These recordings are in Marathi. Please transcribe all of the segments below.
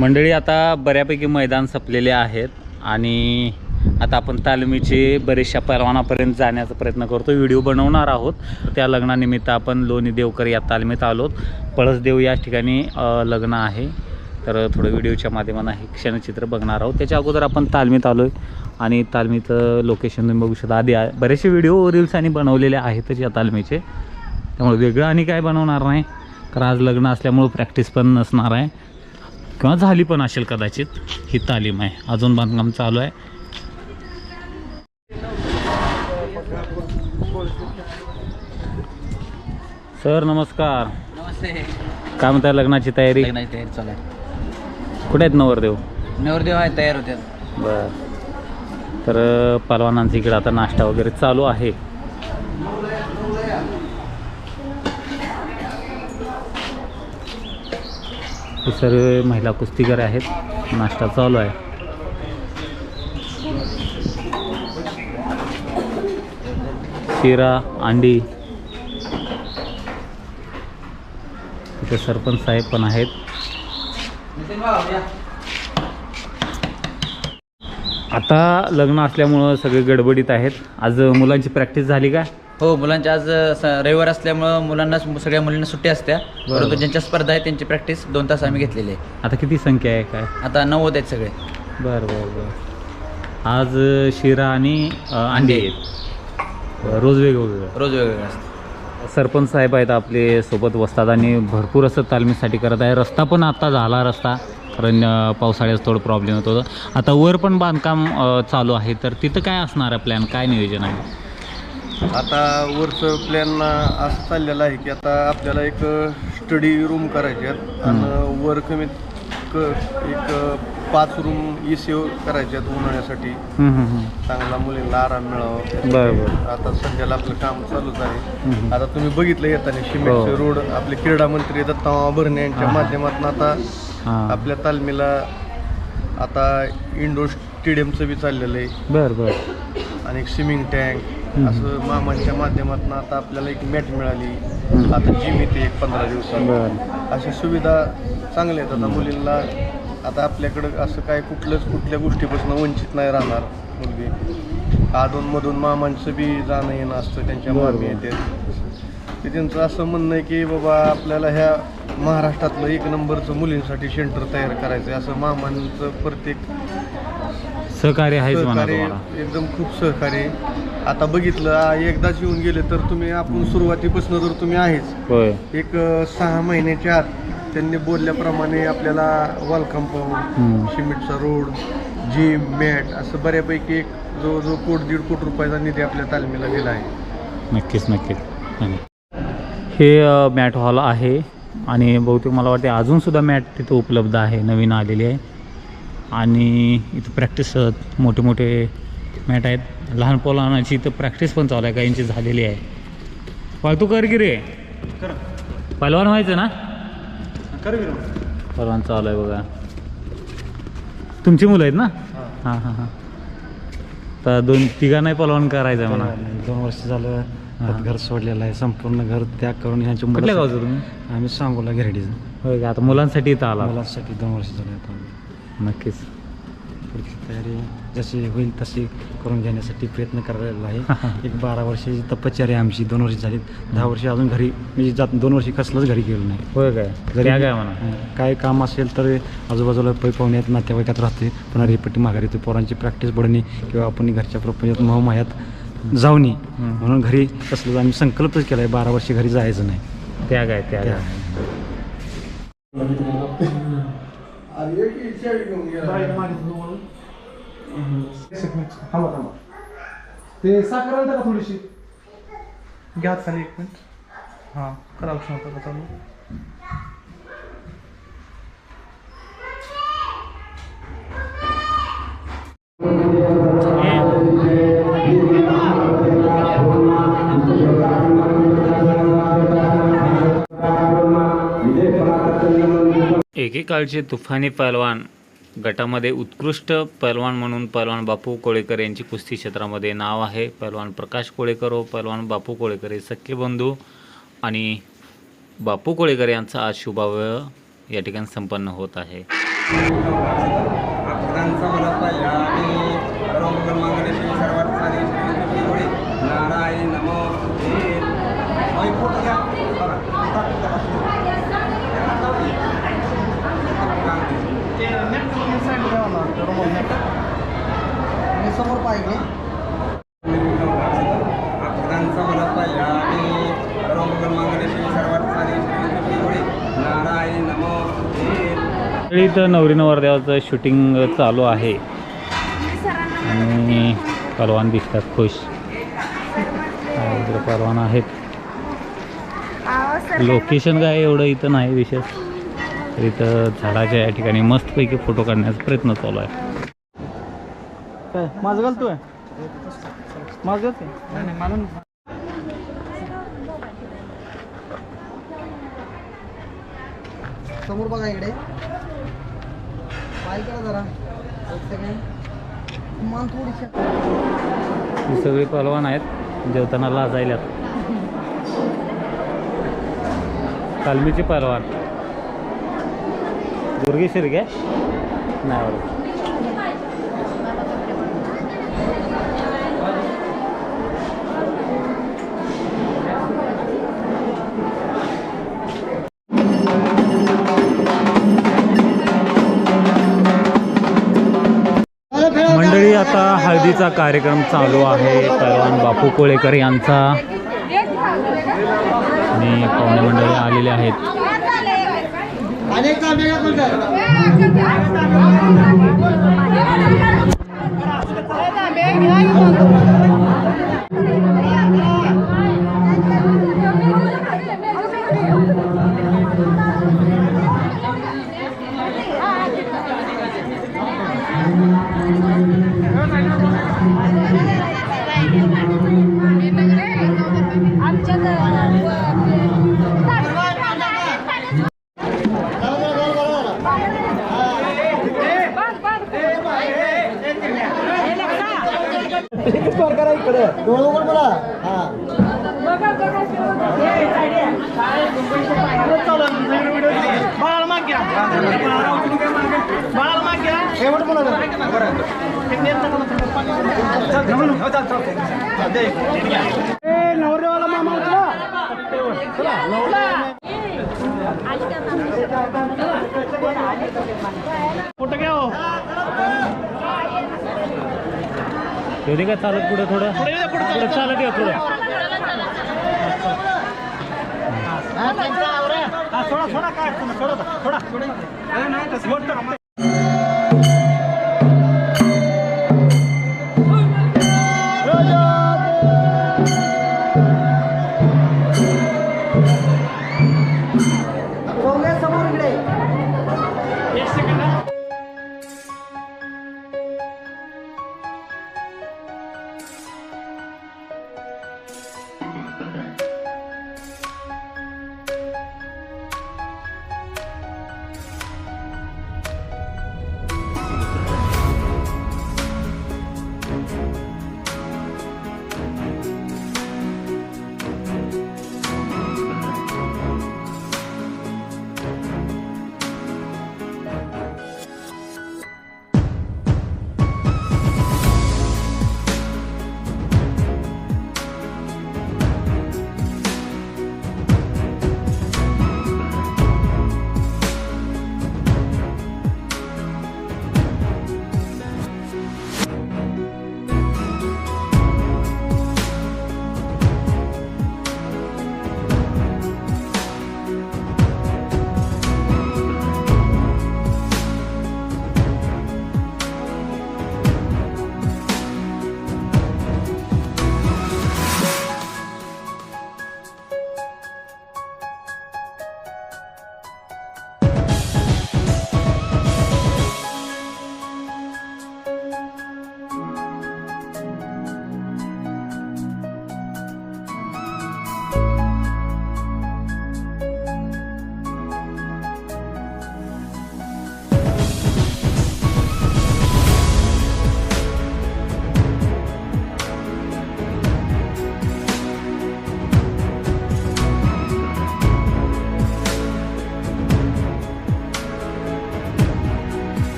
मंडळी आता बऱ्यापैकी मैदान संपलेले आहेत आणि आता आपण तालमीचे बरेचशा परवानापर्यंत जाण्याचा प्रयत्न करतो व्हिडिओ बनवणार आहोत. त्या लग्नानिमित्त आपण लोणी देवकर या तालमीत आलोत. पळसदेव या ठिकाणी लग्न आहे. तर थोडं व्हिडिओच्या माध्यमानं हे क्षणचित्र बघणार आहोत. त्याच्या अगोदर आपण तालमीत आलो आहे आणि तालमीचं लोकेशन तुम्ही बघू शकता. आधी बरेचसे व्हिडिओ रील्स आणि बनवलेले आहेतच या तालमीचे. त्यामुळे वेगळं आणि काय बनवणार नाही. कारण आज लग्न असल्यामुळं प्रॅक्टिस पण नसणार आहे. किंवा झाली पण असेल कदाचित? ही तालीम आहे. अजून बांधकाम चालू आहे. सर नमस्कार. नमस्ते. काय म्हणताय लग्नाची तयारी? लग्नाची तयारी चालू आहे. कुठे आहेत नवरदेव? नवरदेव आहे तयार होते बर. तर पलवानांच्या इकडे आता नाश्ता वगैरे चालू आहे. बाकी सर्व महिला कुस्तीगर आहेत. नाश्ता चालू आहे. शिरा अंडी. तिथे सरपंच साहेब पण आहेत. आता लग्न असल्यामुळं सगळे गडबडीत आहेत. आज मुलांची प्रॅक्टिस झाली का? हो मुलांच्या आज स- रविवार असल्यामुळं मुलांना सगळ्या मुलींना सुट्टी असत्या. परंतु ज्यांच्या स्पर्धा आहे त्यांची प्रॅक्टिस दोन तास आम्ही घेतलेली आहे. आता किती संख्या आहे काय? आता नव्वद आहेत सगळे. बरं बरं बरं. आज शिरा आणि अ, अंडे आहेत. रोज वेगवेगळं. रोज वेगवेगळे असतात. सरपंच साहेब आहेत आपले सोबत बसतात आणि भरपूर असं तालमीसाठी करत आहे. रस्ता पण आता झाला रस्ता. कारण अ, पावसाळ्यात थोडं प्रॉब्लेम होत होतं. आता वर पण बांधकाम अ, चालू आहे. तर तिथं काय असणार आहे प्लॅन काय नियोजन आहे? आता वरचं प्लॅन असं चाललेलं आहे की आता आपल्याला एक स्टडी रूम करायचे आहेत आणि वर कमीत क एक पाच रूम सेव करायचे आहेत उन्हाळ्यासाठी. चांगला मुलींना आराम मिळावा आता सध्याला आपलं काम चालूच आहे. आता तुम्ही बघितलं येताना सिमेंटचे हो. रोड आपले क्रीडा मंत्री दत्तामा भरणे यांच्या हा. माध्यमातून आता हां आपल्या तालमीला आता इंडोर स्टेडियमचं बी चाललेलं आहे बरं बरं आणि एक स्विमिंग टँक. असं मामांच्या माध्यमातून आता आपल्याला एक मॅट मिळाली. आता जिम येते एक पंधरा दिवसात. अशा सुविधा चांगल्या आहेत. आता मुलींना आता आपल्याकडं असं काय कुठलंच कुठल्या गोष्टीपासून वंचित नाही राहणार मुलगी. अधूनमधून मामांचं बी जाणं येणं असतं त्यांच्या मामी. येते ते त्यांचं असं म्हणणं आहे की बाबा आपल्याला ह्या महाराष्ट्रातलं एक नंबरचं मुलींसाठी सेंटर तयार करायचं आहे असं मामांचं प्रत्येक सहकार्य म्हणा सहकार्य तुम्हाला. एकदम खूप सहकार्य. आहे. आता बघितलं एकदाच येऊन गेले तर तुम्ही आपण सुरुवातीपासून तर तुम्ही आहेच होय एक अ, सहा महिन्याच्या आत त्यांनी बोलल्याप्रमाणे आपल्याला वॉल कंपाऊंड. सिमेंटचा रोड जिम मॅट असं बऱ्यापैकी एक जवळजवळ कोट दीड कोटी रुपयाचा निधी आपल्या तालमीला दिला आहे नक्कीच नक्कीच. हे अ, मॅट हॉल आहे आणि बहुतेक मला वाटते अजूनसुद्धा मॅट तिथं उपलब्ध आहे नवीन आलेली आहे आणि इथं प्रॅक्टिस मोठे मोठे मॅट आहेत. लहान पोलांची इथं प्रॅक्टिस पण चालू आहे. काहींची झालेली आहे. फालतू कर की रे? पहलवान व्हायचं ना? पहलवान चालू आहे बघा. तुमची मुलं आहेत ना? हां. हां हां तर दोन तिघा नाही पहलवान करायचं आहे म्हणा. दोन वर्ष झालं. घर सोडलेलं आहे. संपूर्ण घर त्याग करून ह्यांच्या कुठल्या गावचं तुम्ही? आम्ही सांगोला घेरडीचं होय का? आता मुलांसाठी इथं आला. मुलांसाठी दोन वर्ष झाले आता नक्कीच. पुढची तयारी जशी होईल तशी करून घेण्यासाठी प्रयत्न करायला आहे. एक बारा वर्षाची तपश्चर्या आहे आमची. दोन वर्ष झाली दहा वर्ष अजून घरी म्हणजे जात दोन वर्षी कसलंच घरी गेलो नाही. होय काय? जरी काय म्हणा? काय काम असेल तर आजूबाजूला पै पाहुण्यात नातेवाईकात राहते. पुन्हा रेपट्टी माघारी येते. पोरांची प्रॅक्टिस बढणे किंवा आपण घरच्या प्रपंचात मोहमायात जाऊनी. म्हणून घरी कसलं आम्ही संकल्पच केला आहे बारा वर्षी घरी जायचं नाही. त्या काय त्या ते साखर आणता का थोडीशी? घ्या खाली एक मिनिट. हां करा ऑप्शन होता का चालू? एकेकाळचे तुफानी पहलवान गटामध्ये उत्कृष्ट पैलवान म्हणून पहलवान बापू कोळेकर यांची कुस्ती क्षेत्रामध्ये नाव आहे. पहलवान प्रकाश कोळेकर व पैलवान बापू कोळेकर हे सख्खे बंधू आणि बापू कोळेकर यांचा आज शुभावय या ठिकाणी संपन्न होत आहे अक्षरांचा मला पाहिजे आणि सर्वमंगल मांगल्य श्री सर्वार्थ साधी श्री होळी नारायण नमोस्तुते होय, फोटो घ्या. बघा. फोटो घ्या. मला पाहिजे आणि इथं नवरी नवरदेवाचं शूटिंग चालू आहे. आणि परवान दिसतात खुश. परवान आहेत. लोकेशन काय एवढं इथं नाही विशेष. तर इथं झाडाच्या या ठिकाणी मस्तपैकी फोटो काढण्याचा प्रयत्न चालू आहे. काय? माझं घालतोय? माझं नाही मला समोर बघा इकडे. पाय करा जरा? एक सेकंड मान थोडीशी ही सगळी पहलवान आहेत जेवताना लाजायल्यात. तालमीचे पहलवान. दुर्गे शिर्गे नाही आवडत. आता हळदीचा कार्यक्रम चालू आहे. पहलवान बापू कोळेकर यांचा. आणि पाहुणे मंडळी आलेले आहेत. नवरेवाला मामा उचला चला नवरा घ्या हो तेवढे काय चालत पुढे थोडं पुढे चालत या थोडं थोडा. सोडा सोडा काय थोडा नाही,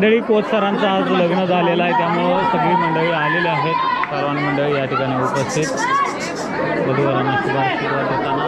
मंडळी कोच सरांचं आज लग्न झालेलं आहे त्यामुळं सगळी मंडळी आलेली आहेत. सर्वान मंडळी या ठिकाणी उपस्थित. वधूवरांना शुभारशीर्वाद देताना